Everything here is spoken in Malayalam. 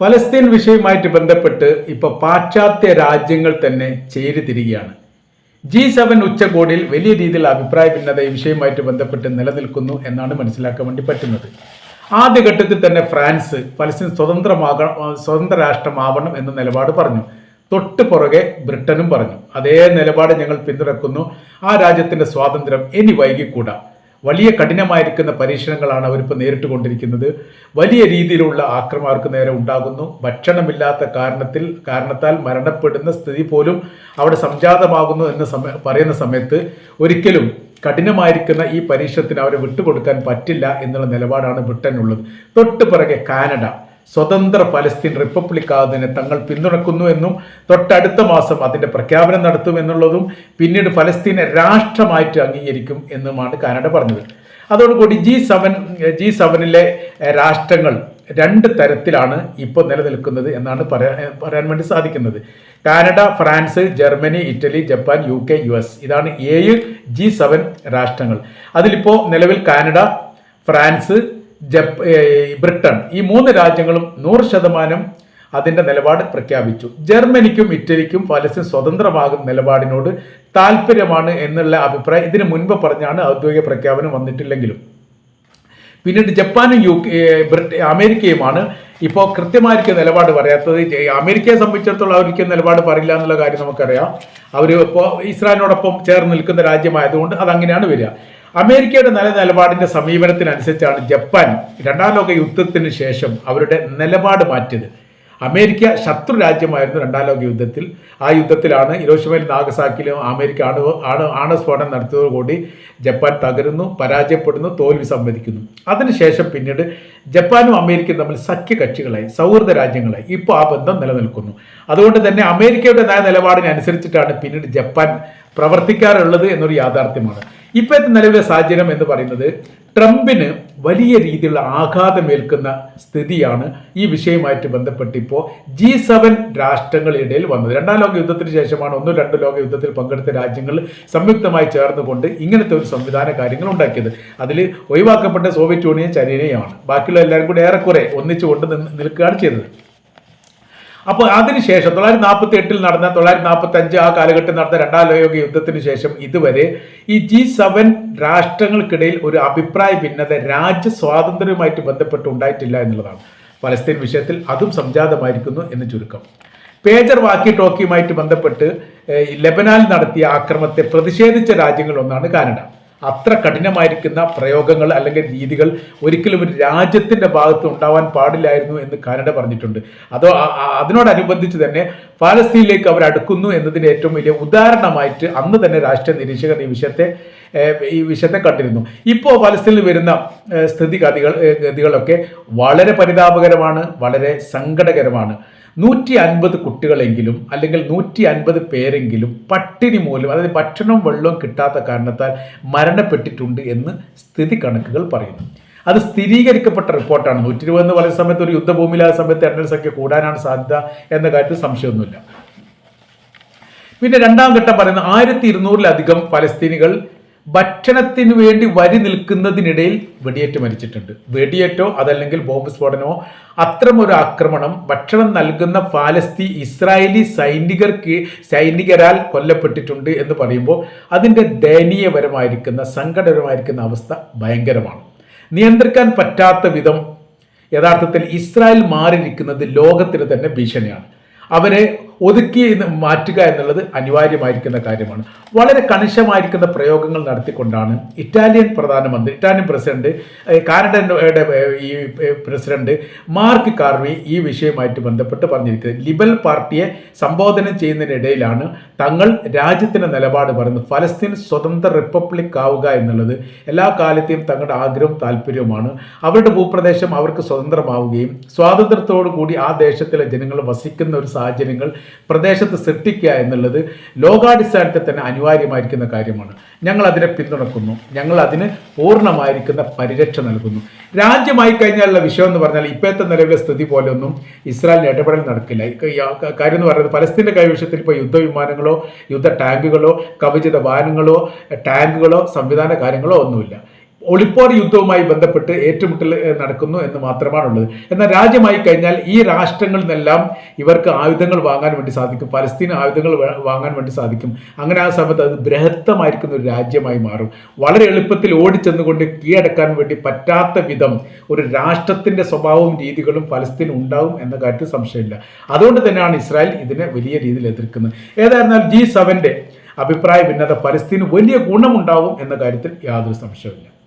ഫലസ്തീൻ വിഷയവുമായിട്ട് ബന്ധപ്പെട്ട് ഇപ്പോൾ പാശ്ചാത്യ രാജ്യങ്ങൾ തന്നെ ചേരിതിരികയാണ്. ജി സെവൻ ഉച്ചകോടിയിൽ വലിയ രീതിയിൽ അഭിപ്രായ ഭിന്നത ഈ വിഷയവുമായിട്ട് ബന്ധപ്പെട്ട് നിലനിൽക്കുന്നു എന്നാണ് മനസ്സിലാക്കാൻ വേണ്ടി പറ്റുന്നത്. ആദ്യഘട്ടത്തിൽ തന്നെ ഫ്രാൻസ് ഫലസ്തീൻ സ്വതന്ത്രമാകണം സ്വതന്ത്ര രാഷ്ട്രമാവണം എന്ന നിലപാട് പറഞ്ഞു. തൊട്ട് പുറകെ ബ്രിട്ടനും പറഞ്ഞു. അതേ നിലപാട് ഞങ്ങൾ പിന്തുണക്കുന്നു. ആ രാജ്യത്തിന്റെ സ്വാതന്ത്ര്യം ഇനി വൈകിക്കൂടാ. വലിയ കഠിനമായിരിക്കുന്ന പരീക്ഷണങ്ങളാണ് അവരിപ്പോൾ നേരിട്ട് കൊണ്ടിരിക്കുന്നത്. വലിയ രീതിയിലുള്ള ആക്രമണർക്ക് നേരെ ഉണ്ടാകുന്നു. ഭക്ഷണമില്ലാത്ത കാരണത്തിൽ കാരണത്താൽ മരണപ്പെടുന്ന സ്ഥിതി പോലും അവിടെ സംജാതമാകുന്നു എന്ന് പറയുന്ന സമയത്ത് ഒരിക്കലും കഠിനമായിരിക്കുന്ന ഈ പരീക്ഷണത്തിന് അവരെ വിട്ടുകൊടുക്കാൻ പറ്റില്ല എന്നുള്ള നിലപാടാണ് ബ്രിട്ടനുള്ളത്. തൊട്ട് പിറകെ കാനഡ. സ്വതന്ത്ര പലസ്തീൻ ആകുന്നതിനെ തങ്ങൾ പിന്തുണക്കുന്നു എന്നും തൊട്ടടുത്ത മാസം അതിന്റെ പ്രഖ്യാപനം നടത്തും എന്നുള്ളതും പിന്നീട് ഫലസ്തീനെ രാഷ്ട്രമായിട്ട് അംഗീകരിക്കും എന്നുമാണ് കാനഡ പറഞ്ഞത്. അതോടുകൂടി ജി സെവൻ ജി സെവനിലെ രാഷ്ട്രങ്ങൾ രണ്ട് തരത്തിലാണ് ഇപ്പോൾ നിലനിൽക്കുന്നത് എന്നാണ് പറയാൻ പറയാൻ വേണ്ടി സാധിക്കുന്നത്. Canada France Germany Italy Japan U K U S. ഇതാണ് ഏഴ് ജി സെവൻ രാഷ്ട്രങ്ങൾ. അതിലിപ്പോൾ നിലവിൽ കാനഡ ഫ്രാൻസ് ജപ്പ് ബ്രിട്ടൻ. ഈ മൂന്ന് രാജ്യങ്ങളും നൂറ് ശതമാനം അതിന്റെ നിലപാട് പ്രഖ്യാപിച്ചു. ജർമ്മനിക്കും ഇറ്റലിക്കും പലസ്തീൻ സ്വതന്ത്രമാകുന്ന നിലപാടിനോട് താല്പര്യമാണ് എന്നുള്ള അഭിപ്രായം ഇതിനു മുൻപ് പറഞ്ഞാണ് ഔദ്യോഗിക പ്രഖ്യാപനം വന്നിട്ടില്ലെങ്കിലും. പിന്നീട് ജപ്പാനും യു അമേരിക്കയുമാണ് ഇപ്പോൾ കൃത്യമായിരിക്കും നിലപാട് പറയാത്തത്. അമേരിക്കയെ സംബന്ധിച്ചിടത്തോളം അവർക്ക് നിലപാട് പറയില്ല എന്നുള്ള കാര്യം നമുക്കറിയാം. അവർ ഇപ്പോൾ ഇസ്രായേലിനോടൊപ്പം ചേർന്ന് നിൽക്കുന്ന രാജ്യമായതുകൊണ്ട് അതങ്ങനെയാണ് വരിക. അമേരിക്കയുടെ നല്ല നിലപാടിന്റെ സമീപനത്തിനനുസരിച്ചാണ് ജപ്പാൻ രണ്ടാം ലോക യുദ്ധത്തിന് ശേഷം അവരുടെ നിലപാട് മാറ്റിയത്. അമേരിക്ക ശത്രു രാജ്യമായിരുന്നു രണ്ടാം ലോക യുദ്ധത്തിൽ. ആ യുദ്ധത്തിലാണ് ഇരോഷിമയിൽ നാഗസാക്കിലും അമേരിക്ക ആണ് ആണ് ആണസ്ഫോടനം നടത്തിയതോടുകൂടി ജപ്പാൻ തകരുന്നു പരാജയപ്പെടുന്നു തോൽവി സമ്മതിക്കുന്നു. അതിനുശേഷം പിന്നീട് ജപ്പാനും അമേരിക്കയും തമ്മിൽ സഖ്യകക്ഷികളായി സൗഹൃദ രാജ്യങ്ങളായി. ഇപ്പോൾ ആ ബന്ധം നിലനിൽക്കുന്നു. അതുകൊണ്ട് തന്നെ അമേരിക്കയുടെ നയ നിലപാടിനനുസരിച്ചിട്ടാണ് പിന്നീട് ജപ്പാൻ പ്രവർത്തിക്കാറുള്ളത് എന്നൊരു യാഥാർത്ഥ്യമാണ്. ഇപ്പോഴത്തെ നിലവിലെ സാഹചര്യം എന്ന് പറയുന്നത് ട്രംപിന് വലിയ രീതിയിലുള്ള ആഘാതമേൽക്കുന്ന സ്ഥിതിയാണ് ഈ വിഷയവുമായിട്ട് ബന്ധപ്പെട്ട് ഇപ്പോൾ ജി സെവൻ രാഷ്ട്രങ്ങളിടയിൽ വന്നത്. രണ്ടാം ലോക യുദ്ധത്തിന് ശേഷമാണ് ഒന്നും രണ്ട് ലോക യുദ്ധത്തിൽ പങ്കെടുത്ത രാജ്യങ്ങൾ സംയുക്തമായി ചേർന്നുകൊണ്ട് ഇങ്ങനത്തെ ഒരു സംവിധാന കാര്യങ്ങൾ ഉണ്ടാക്കിയത്. അതിൽ ഒഴിവാക്കപ്പെട്ട സോവിയറ്റ് യൂണിയൻ ചൈനയാണ് ബാക്കിയുള്ള എല്ലാവരും കൂടി ഏറെക്കുറെ ഒന്നിച്ചു കൊണ്ട് നിൽക്കുകയാണ് ചെയ്തത്. അപ്പോൾ അതിനുശേഷം തൊള്ളായിരത്തി നാൽപ്പത്തി എട്ടിൽ നടന്ന തൊള്ളായിരത്തി നാൽപ്പത്തി അഞ്ച് ആ കാലഘട്ടം നടന്ന രണ്ടാം ലോക യുദ്ധത്തിന് ശേഷം ഇതുവരെ ഈ ജി സെവൻ രാഷ്ട്രങ്ങൾക്കിടയിൽ ഒരു അഭിപ്രായ ഭിന്നത രാജ്യ സ്വാതന്ത്ര്യവുമായിട്ട് ബന്ധപ്പെട്ട് ഉണ്ടായിട്ടില്ല എന്നുള്ളതാണ്. പലസ്തീൻ വിഷയത്തിൽ അതും സംജാതമായിരിക്കുന്നു എന്ന് ചുരുക്കം. പേജർ വാക്കി ടോക്കിയുമായിട്ട് ബന്ധപ്പെട്ട് ലെബനാനിൽ നടത്തിയ ആക്രമണത്തെ പ്രതിഷേധിച്ച രാജ്യങ്ങളൊന്നാണ് കാനഡ. അത്ര കഠിനമായിരിക്കുന്ന പ്രയോഗങ്ങൾ അല്ലെങ്കിൽ രീതികൾ ഒരിക്കലും ഒരു രാജ്യത്തിന്റെ ഭാഗത്ത് ഉണ്ടാവാൻ പാടില്ലായിരുന്നു എന്ന് കാനഡ പറഞ്ഞിട്ടുണ്ട്. അതോ അതിനോടനുബന്ധിച്ച് തന്നെ പാലസ്തീനിലേക്ക് അവർ അടുക്കുന്നു എന്നതിന്റെ ഏറ്റവും വലിയ ഉദാഹരണമായിട്ട് അന്ന് തന്നെ രാഷ്ട്രീയ നിരീക്ഷകർ ഈ വിഷയത്തെ ഈ വിഷയത്തെ കണ്ടിരുന്നു. ഇപ്പോൾ പലസ്തീനിൽ വരുന്ന സ്ഥിതിഗതികൾ ഗതികളൊക്കെ വളരെ പരിതാപകരമാണ് വളരെ സങ്കടകരമാണ്. നൂറ്റി അൻപത് കുട്ടികളെങ്കിലും അല്ലെങ്കിൽ നൂറ്റി അൻപത് പേരെങ്കിലും പട്ടിണി മൂലം അതായത് ഭക്ഷണവും വെള്ളവും കിട്ടാത്ത കാരണത്താൽ മരണപ്പെട്ടിട്ടുണ്ട് എന്ന് സ്ഥിതി കണക്കുകൾ പറയുന്നു. അത് സ്ഥിരീകരിക്കപ്പെട്ട റിപ്പോർട്ടാണ്. നൂറ്റി ഇരുപത് എന്ന് പറയുന്ന സമയത്ത് ഒരു യുദ്ധഭൂമിയിലായ സമയത്ത് എണ്ണൽ സംഖ്യ കൂടാനാണ് സാധ്യത എന്ന കാര്യത്തിൽ സംശയമൊന്നുമില്ല. പിന്നെ രണ്ടാം ഘട്ടം പറയുന്നത് ആയിരത്തി ഇരുന്നൂറിലധികം പലസ്തീനികൾ ഭക്ഷണത്തിന് വേണ്ടി വരി നിൽക്കുന്നതിനിടയിൽ വെടിയേറ്റ് മരിച്ചിട്ടുണ്ട്. വെടിയേറ്റോ അതല്ലെങ്കിൽ ബോംബ് സ്ഫോടനമോ അത്തരമൊരു ആക്രമണം ഭക്ഷണം നൽകുന്ന ഫാലസ്തീ ഇസ്രായേലി സൈനികർക്ക് സൈനികരാൽ കൊല്ലപ്പെട്ടിട്ടുണ്ട് എന്ന് പറയുമ്പോൾ അതിന്റെ ദയനീയപരമായിരിക്കുന്ന സങ്കടകരമായിരിക്കുന്ന അവസ്ഥ ഭയങ്കരമാണ്. നിയന്ത്രിക്കാൻ പറ്റാത്ത വിധം യഥാർത്ഥത്തിൽ ഇസ്രായേൽ മാറിയിരിക്കുന്നത് ലോകത്തിന് തന്നെ ഭീഷണിയാണ്. അവരെ ഒതുക്കി മാറ്റുക എന്നുള്ളത് അനിവാര്യമായിരിക്കുന്ന കാര്യമാണ്. വളരെ കണിശമായിരിക്കുന്ന പ്രയോഗങ്ങൾ നടത്തിക്കൊണ്ടാണ് ഇറ്റാലിയൻ പ്രധാനമന്ത്രി ഇറ്റാലിയൻ പ്രസിഡന്റ് കാനഡയുടെ ഈ പ്രസിഡന്റ് മാർക്ക് കാർവി ഈ വിഷയമായിട്ട് ബന്ധപ്പെട്ട് പറഞ്ഞിരിക്കുന്നത്. ലിബൽ പാർട്ടിയെ സംബോധന ചെയ്യുന്നതിനിടയിലാണ് തങ്ങൾ രാജ്യത്തിന്റെ നിലപാട് പറയുന്നത്. ഫലസ്തീൻ സ്വതന്ത്ര റിപ്പബ്ലിക് ആവുക എന്നുള്ളത് എല്ലാ കാലത്തെയും തങ്ങളുടെ ആഗ്രഹവും താല്പര്യവുമാണ്. അവരുടെ ഭൂപ്രദേശം അവർക്ക് സ്വതന്ത്രമാവുകയും സ്വാതന്ത്ര്യത്തോടു കൂടി ആ ദേശത്തിലെ ജനങ്ങൾ വസിക്കുന്ന ഒരു സാഹചര്യങ്ങൾ പ്രദേശത്ത് സൃഷ്ടിക്കുക എന്നുള്ളത് ലോകാടിസ്ഥാനത്തിൽ തന്നെ അനിവാര്യമായിരിക്കുന്ന കാര്യമാണ്. ഞങ്ങൾ അതിനെ പിന്തുണക്കുന്നു. ഞങ്ങൾ അതിന് പൂർണമായിരിക്കുന്ന പരിരക്ഷ നൽകുന്നു. രാജ്യമായി കഴിഞ്ഞാലുള്ള വിഷയം എന്ന് പറഞ്ഞാൽ ഇപ്പോഴത്തെ നിലവിലെ സ്ഥിതി പോലെയൊന്നും ഇസ്രായേലിന് ഇടപെടൽ നടക്കില്ല. കാര്യം എന്ന് പറയുന്നത് പലസ്തീന്റെ കൈവശത്തിൽ ഇപ്പോൾ യുദ്ധവിമാനങ്ങളോ യുദ്ധ ടാങ്കുകളോ കവചിത വാഹനങ്ങളോ ടാങ്കുകളോ സംവിധാന കാര്യങ്ങളോ ഒന്നുമില്ല. ഒളിപ്പോർ യുദ്ധവുമായി ബന്ധപ്പെട്ട് ഏറ്റുമുട്ടൽ നടക്കുന്നു എന്ന് മാത്രമാണുള്ളത്. എന്നാൽ രാജ്യമായി കഴിഞ്ഞാൽ ഈ രാഷ്ട്രങ്ങളിൽ നിന്നെല്ലാം ഇവർക്ക് ആയുധങ്ങൾ വാങ്ങാൻ വേണ്ടി സാധിക്കും. പലസ്തീൻ ആയുധങ്ങൾ വാങ്ങാൻ വേണ്ടി സാധിക്കും. അങ്ങനെ ആ സമയത്ത് അത് ബൃഹത്തമായിരിക്കുന്ന ഒരു രാജ്യമായി മാറും. വളരെ എളുപ്പത്തിൽ ഓടിച്ചെന്നുകൊണ്ട് കീഴടക്കാൻ വേണ്ടി പറ്റാത്ത വിധം ഒരു രാഷ്ട്രത്തിന്റെ സ്വഭാവവും രീതികളും പലസ്തീൻ ഉണ്ടാവും എന്ന കാര്യത്തിൽ സംശയമില്ല. അതുകൊണ്ട് തന്നെയാണ് ഇസ്രായേൽ ഇതിനെ വലിയ രീതിയിൽ എതിർക്കുന്നത്. ഏതായിരുന്നാലും ജി സെവന്റെ അഭിപ്രായ ഭിന്നത പലസ്തീന് വലിയ ഗുണമുണ്ടാവും എന്ന കാര്യത്തിൽ യാതൊരു സംശയമില്ല